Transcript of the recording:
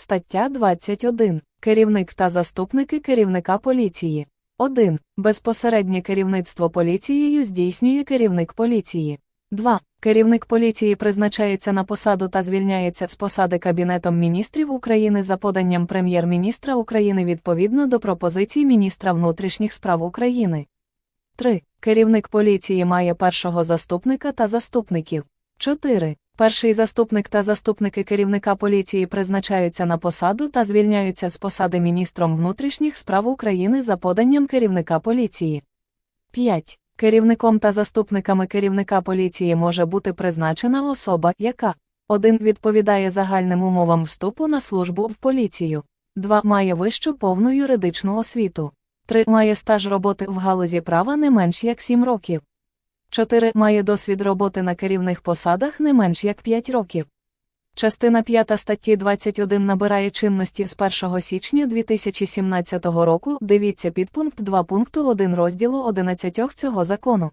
Стаття 21. Керівник та заступники керівника поліції. 1. Безпосереднє керівництво поліцією здійснює керівник поліції. 2. Керівник поліції призначається на посаду та звільняється з посади Кабінетом міністрів України за поданням Прем'єр-міністра України відповідно до пропозицій міністра внутрішніх справ України. 3. Керівник поліції має першого заступника та заступників. 4. Перший заступник та заступники керівника поліції призначаються на посаду та звільняються з посади міністром внутрішніх справ України за поданням керівника поліції. 5. Керівником та заступниками керівника поліції може бути призначена особа, яка 1. Відповідає загальним умовам вступу на службу в поліцію. 2. Має вищу повну юридичну освіту. 3. Має стаж роботи в галузі права не менш як 7 років. 4. Має досвід роботи на керівних посадах не менш як 5 років. Частина 5 статті 21 набирає чинності з 1 січня 2017 року. Дивіться підпункт 2 пункту 1 розділу 11 цього закону.